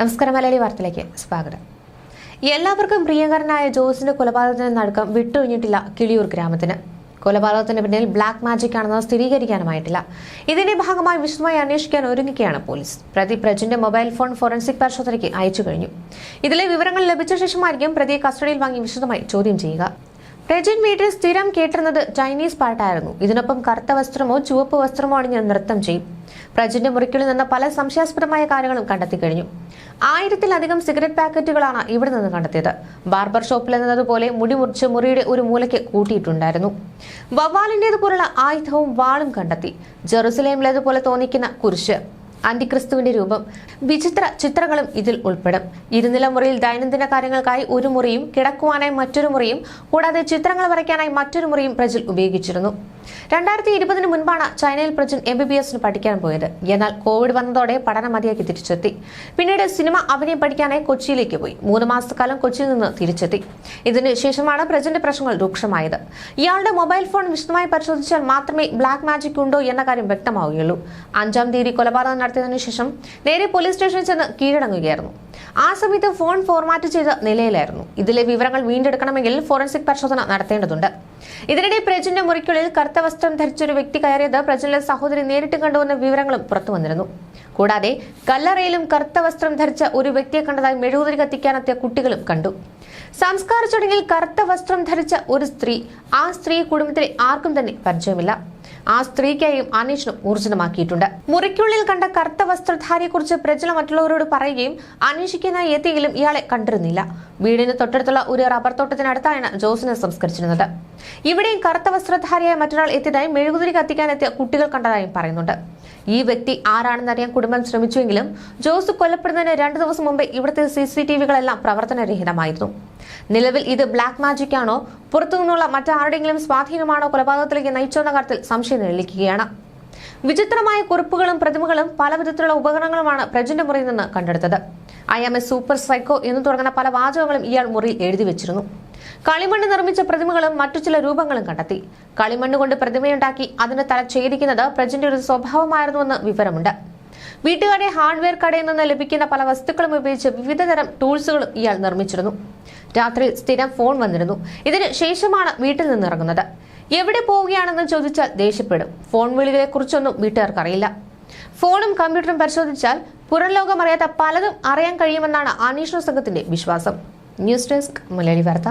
നമസ്കാരം മലയാളി വാർത്തയിലേക്ക് സ്വാഗതം. എല്ലാവർക്കും പ്രിയങ്കരനായ ജോസിന്റെ കൊലപാതകത്തിന് നടുക്കം വിട്ടൊഴിഞ്ഞിട്ടില്ല കിളിയൂർ ഗ്രാമത്തിന്. കൊലപാതകത്തിന് പിന്നിൽ ബ്ലാക്ക് മാജിക് ആണെന്ന് സ്ഥിരീകരിക്കാനുമായിട്ടില്ല. ഇതിന്റെ ഭാഗമായി വിശദമായി അന്വേഷിക്കാൻ ഒരുങ്ങുകയാണ് പോലീസ്. പ്രതി പ്രജിന്റെ മൊബൈൽ ഫോൺ ഫോറൻസിക് പരിശോധനയ്ക്ക് അയച്ചു കഴിഞ്ഞു. ഇതിലെ വിവരങ്ങൾ ലഭിച്ച ശേഷമായിരിക്കും പ്രതിയെ കസ്റ്റഡിയിൽ വാങ്ങി വിശദമായി ചോദ്യം ചെയ്യുക. പ്രജിൻ വീട്ടിൽ സ്ഥിരം കേട്ടിരുന്നത് ചൈനീസ് പാട്ടായിരുന്നു. ഇതിനൊപ്പം കറുത്ത വസ്ത്രമോ ചുവപ്പ് വസ്ത്രമോ അണിഞ്ഞ് നൃത്തം ചെയ്യും. പ്രജിന്റെ മുറിക്കുള്ളിൽ നിന്ന് പല സംശയാസ്പദമായ കാര്യങ്ങളും കണ്ടെത്തി കഴിഞ്ഞു. ആയിരത്തിലധികം സിഗരറ്റ് പാക്കറ്റുകളാണ് ഇവിടെ നിന്ന് കണ്ടെത്തിയത്. ബാർബർ ഷോപ്പിൽ നിന്നതുപോലെ മുടി മുറിച്ച് മുറിയുടെ ഒരു മൂലയ്ക്ക് കൂട്ടിയിട്ടുണ്ടായിരുന്നു. വവ്വാലിന്റേതുപോലുള്ള ആയുധവും വാളും കണ്ടെത്തി. ജെറുസലേമിലേതുപോലെ തോന്നിക്കുന്ന കുരിശ്. അന്തിക്രിസ്തുവിന്റെ രൂപം. വിചിത്ര ചിത്രങ്ങളും ഇതിൽ ഉൾപ്പെടും. ഇരുനില മുറിയിൽ ദൈനംദിന കാര്യങ്ങൾക്കായി ഒരു മുറിയും കിടക്കുവാനായി മറ്റൊരു മുറിയും കൂടാതെ ചിത്രങ്ങൾ വരയ്ക്കാനായി മറ്റൊരു മുറിയും പ്രജിൽ ഉപയോഗിച്ചിരുന്നു. രണ്ടായിരത്തി ഇരുപതിന് മുൻപാണ് ചൈനയിൽ പ്രജൻ എം ബി ബി എസിന് പഠിക്കാൻ പോയത്. എന്നാൽ കോവിഡ് വന്നതോടെ പഠനം മതിയാക്കി തിരിച്ചെത്തി. പിന്നീട് സിനിമ അഭിനയം പഠിക്കാനായി കൊച്ചിയിലേക്ക് പോയി. മൂന്ന് മാസക്കാലം കൊച്ചിയിൽ നിന്ന് തിരിച്ചെത്തി. ഇതിനുശേഷമാണ് ശേഷമാണ് പ്രജിന്റെ പ്രശ്നങ്ങൾ രൂക്ഷമായത്. ഇയാളുടെ മൊബൈൽ ഫോൺ വിശദമായി പരിശോധിച്ചാൽ മാത്രമേ ബ്ലാക്ക് മാജിക് ഉണ്ടോ എന്ന കാര്യം വ്യക്തമാവുകയുള്ളൂ. അഞ്ചാം തീയതി കൊലപാതകം നടത്തിയതിനു ശേഷം നേരെ പോലീസ് സ്റ്റേഷനിൽ ചെന്ന് കീഴടങ്ങുകയായിരുന്നു. ആ സമയത്ത് ഫോൺ ഫോർമാറ്റ് ചെയ്ത നിലയിലായിരുന്നു. ഇതിലെ വിവരങ്ങൾ വീണ്ടെടുക്കണമെങ്കിൽ ഫോറൻസിക് പരിശോധന നടത്തേണ്ടതുണ്ട്. ഇതിനിടെ പ്രജിന്റെ മുറിക്കുള്ളിൽ കറുത്ത വസ്ത്രം ധരിച്ച ഒരു വ്യക്തി കയറിയത് പ്രജിന്റെ സഹോദരി നേരിട്ട് കണ്ടുവന്ന വിവരങ്ങളും പുറത്തു വന്നിരുന്നു. കൂടാതെ കല്ലറയിലും കറുത്ത വസ്ത്രം ധരിച്ച ഒരു വ്യക്തിയെ കണ്ടതായി മെഴുകുതിരി കത്തിക്കാനെത്തിയ കുട്ടികളും കണ്ടു. സംസ്കാര ചടങ്ങിൽ കറുത്ത വസ്ത്രം ധരിച്ച ഒരു സ്ത്രീ ആ സ്ത്രീ കുടുംബത്തിലെ ആർക്കും തന്നെ പരിചയമില്ല. ആ സ്ത്രീക്കായും അനീഷിനും ഊർജിതമാക്കിയിട്ടുണ്ട് മുറിക്കുള്ളിൽ കണ്ട കറുത്ത വസ്ത്രധാരിയെക്കുറിച്ച് പ്രജല മറ്റുള്ളവരോട് പറയുകയും അന്വേഷിക്കാനായി എത്തിയെങ്കിലും ഇയാളെ കണ്ടിരുന്നില്ല. വീടിന് തൊട്ടടുത്തുള്ള ഒരു റബ്ബർ തോട്ടത്തിനടുത്താണ് ജോസിനെ സംസ്കരിച്ചിരുന്നത്. ഇവിടെയും കറുത്ത വസ്ത്രധാരിയായ മറ്റൊരാൾ എത്തിയതായി മെഴുകുതിരി കത്തിക്കാനെത്തിയ കുട്ടികൾ കണ്ടതായും പറയുന്നുണ്ട്. ഈ വ്യക്തി ആരാണെന്നറിയാൻ കുടുംബം ശ്രമിച്ചുവെങ്കിലും ജോസ് കൊല്ലപ്പെടുന്നതിന് രണ്ടു ദിവസം മുമ്പ് ഇവിടുത്തെ സി സി ടി വികളെല്ലാം പ്രവർത്തനരഹിതമായിരുന്നു. നിലവിൽ ഇത് ബ്ലാക്ക് മാജിക് ആണോ? പുറത്തുനിന്നുള്ള മറ്റാരുടെയെങ്കിലും സ്വാധീനമാണോ? കൊലപാതകത്തിലേക്ക് നയിച്ചെന്ന കാര്യത്തിൽ സംശയം നിലനിൽക്കുകയാണ്. വിചിത്രമായ കുറിപ്പുകളും പ്രതിമകളും പലവിധത്തിലുള്ള ഉപകരണങ്ങളുമാണ് പ്രജന്റെ മുറിയിൽ നിന്ന് കണ്ടെടുത്തത്. I M A super psycho എന്ന് തുടങ്ങുന്ന പല വാചകങ്ങളും ഇയാൾ മുറിയിൽ എഴുതി വെച്ചിരുന്നു. കളിമണ്ണ് നിർമ്മിച്ച പ്രതിമകളും മറ്റു ചില രൂപങ്ങളും കണ്ടെത്തി. കളിമണ്ണ് കൊണ്ട് പ്രതിമയുണ്ടാക്കി അതിന് തല ഛേദിക്കുന്നത് പ്രജന്റെ ഒരു സ്വഭാവമായിരുന്നുവെന്ന് വിവരമുണ്ട്. വീട്ടുകാരെ ഹാർഡ്വെയർ കടയിൽ നിന്ന് ലഭിക്കുന്ന പല വസ്തുക്കളും ഉപയോഗിച്ച് വിവിധതരം ടൂൾസുകളും ഇയാൾ നിർമ്മിച്ചിരുന്നു. രാത്രി സ്ഥിരം ഫോൺ വന്നിരുന്നു. ഇതിന് ശേഷമാണ് വീട്ടിൽ നിന്നിറങ്ങുന്നത് എവിടെ പോവുകയാണെന്ന് ചോദിച്ചാൽ ദേഷ്യപ്പെടും. ഫോൺ വിളികളെ കുറിച്ചൊന്നും വീട്ടുകാർക്ക് അറിയില്ല ഫോണും കമ്പ്യൂട്ടറും പരിശോധിച്ചാൽ പുറം ലോകം അറിയാത്ത പലതും അറിയാൻ കഴിയുമെന്നാണ് അന്വേഷണ സംഘത്തിന്റെ വിശ്വാസം. ന്യൂസ് ഡെസ്ക് മലയാളി വാർത്ത.